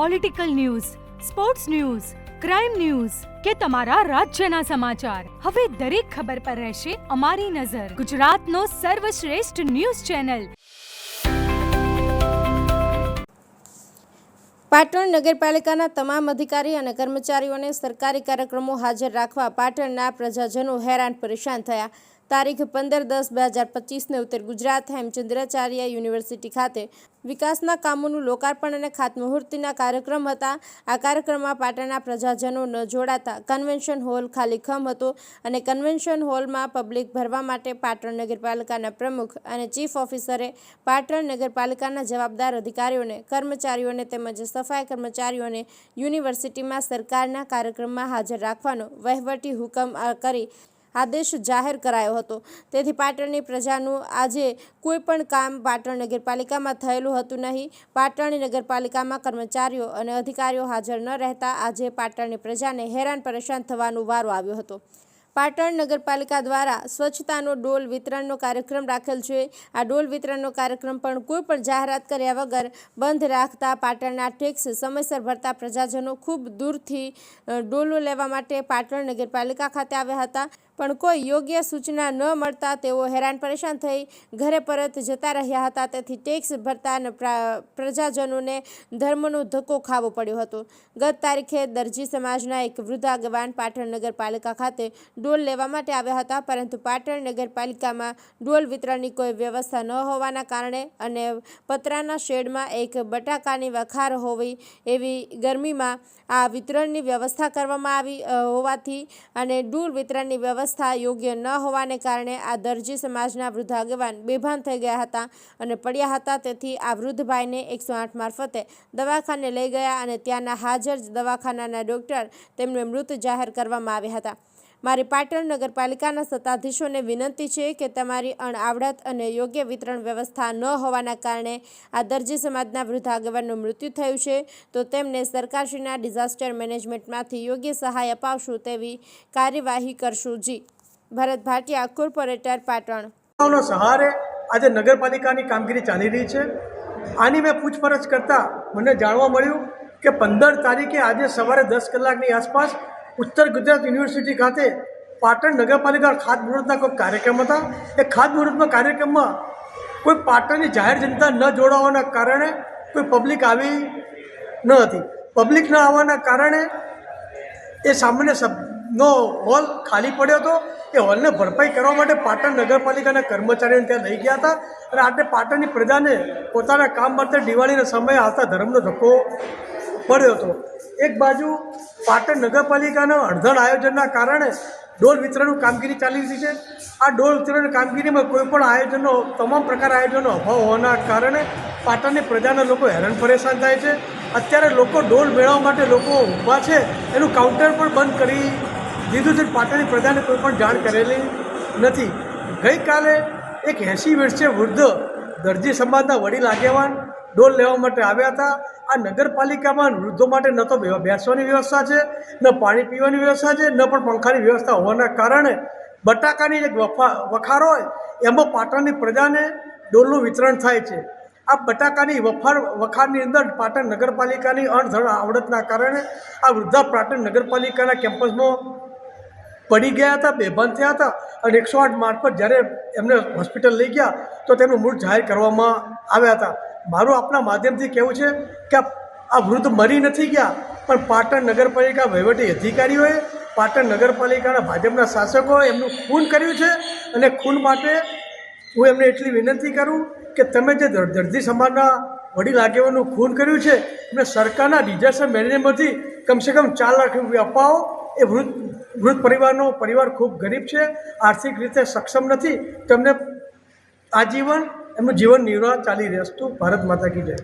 Political news sports news crime news કે તમારા રાજ્યના સમાચાર. હવે દરેક ખબર પર રહેશે અમારી નજર. ગુજરાતનો સર્વશ્રેષ્ઠ ન્યૂઝ ચેનલ. પાટણ નગરપાલિકાના તમામ અધિકારી અને કર્મચારીઓને સરકારી કાર્યક્રમો હાજર રાખવા પાટણના પ્રજાજનો હેરાન પરેશાન થયા. તારીખ પંદર દસ બે હજાર પચીસને ઉત્તર ગુજરાત હેમચંદ્રાચાર્ય યુનિવર્સિટી ખાતે વિકાસના કામોનું લોકાર્પણ અને ખાતમુહૂર્તના કાર્યક્રમ હતા. આ કાર્યક્રમમાં પાટણના પ્રજાજનો ન જોડાતા કન્વેન્શન હોલ ખાલી ખમ હતો અને કન્વેન્શન હોલમાં પબ્લિક ભરવા માટે પાટણ નગરપાલિકાના પ્રમુખ અને ચીફ ઓફિસરે પાટણ નગરપાલિકાના જવાબદાર અધિકારીઓને, કર્મચારીઓને તેમજ સફાઈ કર્મચારીઓને યુનિવર્સિટીમાં સરકારના કાર્યક્રમમાં હાજર રાખવાનો વહીવટી હુકમ કરી આદેશ જાહેર કરાયો હતો. તેથી પાટણની પ્રજાનું આજે કોઈ પણ કામ પાટણ નગરપાલિકામાં થયેલું હતું નહીં. પાટણની નગરપાલિકામાં કર્મચારીઓ અને અધિકારીઓ હાજર ન રહેતા આજે પાટણની પ્રજાને હેરાન પરેશાન થવાનો વારો આવ્યો હતો. પાટણ નગરપાલિકા દ્વારા સ્વચ્છતાનો ડોલ વિતરણનો કાર્યક્રમ રાખેલ છે. આ ડોલ વિતરણનો કાર્યક્રમ પણ કોઈ પણ જાહેરાત કર્યા વગર બંધ રાખતા પાટણના ટેક્સ સમયસર ભરતા પ્રજાજનો ખૂબ દૂરથી ડોલો લેવા માટે પાટણ નગરપાલિકા ખાતે આવ્યા હતા. પણ કોઈ યોગ્ય સૂચના ન મળતા તેઓ હેરાન પરેશાન થઈ ઘરે પરત જતા રહ્યા હતા. તેથી ટેક્સ ભરતા પ્રજાજનોને ધર્મનો ધક્કો ખાવો પડ્યો હતો. ગત તારીખે દરજી સમાજના એક વૃદ્ધ આગેવાન પાટણ નગરપાલિકા ખાતે ડોલ લેવા માટે આવ્યા હતા. પરંતુ પાટણ નગરપાલિકામાં ડોલ વિતરણની કોઈ વ્યવસ્થા ન હોવાના કારણે અને પતરાના શેડમાં એક બટાકાની વખાર હોવી એવી ગરમીમાં આ વિતરણની વ્યવસ્થા કરવામાં આવી હોવાથી અને ડોલ વિતરણની વ્યવસ્થા યોગ્ય ન હોવાને કારણે આ દરજી સમાજના વૃદ્ધ આગેવાન બેભાન થઈ ગયા હતા અને પડ્યા હતા. તેથી આ વૃદ્ધભાઈને એકસો આઠ મારફતે દવાખાને લઈ ગયા અને ત્યાંના હાજર દવાખાનાના ડૉક્ટર તેમને મૃત જાહેર કરવામાં આવ્યા હતા. મારી પાટણ નગરપાલિકાના સત્તાધીશોને વિનંતી છે કે તમારી અણઆવડત અને યોગ્ય વિતરણ વ્યવસ્થા ન હોવાના કારણે આ દરજી સમાજના વૃદ્ધ આગેવાનનું મૃત્યુ થયું છે. તો તેમને સરકારશ્રીના ડિઝાસ્ટર મેનેજમેન્ટમાંથી યોગ્ય સહાય અપાવશું તેવી કાર્યવાહી કરશું જી. ભરત ભાટિયા, કોર્પોરેટર પાટણ. સહારે આજે નગરપાલિકાની કામગીરી ચાલી રહી છે. આની મેં પૂછપરછ કરતાં મને જાણવા મળ્યું કે પંદર તારીખે આજે સવારે દસ કલાકની આસપાસ ઉત્તર ગુજરાત યુનિવર્સિટી ખાતે પાટણ નગરપાલિકા ખાતમુહૂર્તના કોઈ કાર્યક્રમ હતા? એ ખાતમુહૂર્તના કાર્યક્રમમાં કોઈ પાટણની જાહેર જનતા ન જોડાવાના કારણે કોઈ પબ્લિક આવી ન હતી. પબ્લિક ન આવવાના કારણે એ સામાન્ય સભનો હોલ ખાલી પડ્યો હતો. એ હોલને ભરપાઈ કરવા માટે પાટણ નગરપાલિકાના કર્મચારીઓને ત્યાં લઈ ગયા હતા અને આજે પાટણની પ્રજાને પોતાના કામ માટે દિવાળીના સમયે આવતા ધર્મનો ધક્કો પડ્યો હતો. એક બાજુ પાટણ નગરપાલિકાના અડધણ આયોજનના કારણે ડોલ વિતરણનું કામગીરી ચાલી રહી છે. આ ડોલ વિતરણની કામગીરીમાં કોઈપણ આયોજનનો, તમામ પ્રકાર આયોજનનો અભાવ હોવાના કારણે પાટણની પ્રજાના લોકો હેરાન પરેશાન થાય છે. અત્યારે લોકો ડોલ મેળવવા માટે લોકો ઊભા છે. એનું કાઉન્ટર પણ બંધ કરી દીધું છે. પાટણની પ્રજાને કોઈ પણ જાણ કરેલી નથી. ગઈકાલે એક એંસી વર્ષે વૃદ્ધ દરજી સમાજના વડીલ આગેવાન ડોલ લેવા માટે આવ્યા હતા. આ નગરપાલિકામાં વૃદ્ધો માટે ન તો બેસવાની વ્યવસ્થા છે, ન પાણી પીવાની વ્યવસ્થા છે, ન પણ પંખાની વ્યવસ્થા હોવાના કારણે બટાકાની એક વફા વખાર હોય એમાં પાટણની પ્રજાને ડોલનું વિતરણ થાય છે. આ બટાકાની વફાર, વખારની અંદર પાટણ નગરપાલિકાની અણધડ આવડતના કારણે આ વૃદ્ધા પાટણ નગરપાલિકાના કેમ્પસમાં પડી ગયા હતા, બેભાન થયા હતા અને એકસો આઠ માર્ચ પર જ્યારે એમને હોસ્પિટલ લઈ ગયા તો તેમનું મૃત જાહેર કરવામાં આવ્યા હતા. મારું આપના માધ્યમથી કહેવું છે કે આ- વૃદ્ધ મરી નથી ગયા, પણ પાટણ નગરપાલિકા વહીવટી અધિકારીઓએ પાટણ નગરપાલિકાના ભાજપના શાસકોએ એમનું ખૂન કર્યું છે અને ખૂન માટે હું એમને એટલી વિનંતી કરું કે તમે જે દર્દી સમાજના વડીલ આગેવાનું ખૂન કર્યું છે, એમને સરકારના ડિઝાસ્ટર મેનેજમેન્ટથી કમસે કમ ચાર લાખ રૂપિયા અપાવો. એ વૃદ્ધ વૃદ્ધ પરિવારનો પરિવાર ખૂબ ગરીબ છે, આર્થિક રીતે સક્ષમ નથી. તેમને આજીવન એમનું જીવન નિર્વાહ ચાલી રહેતું ભારત માતા કી જય.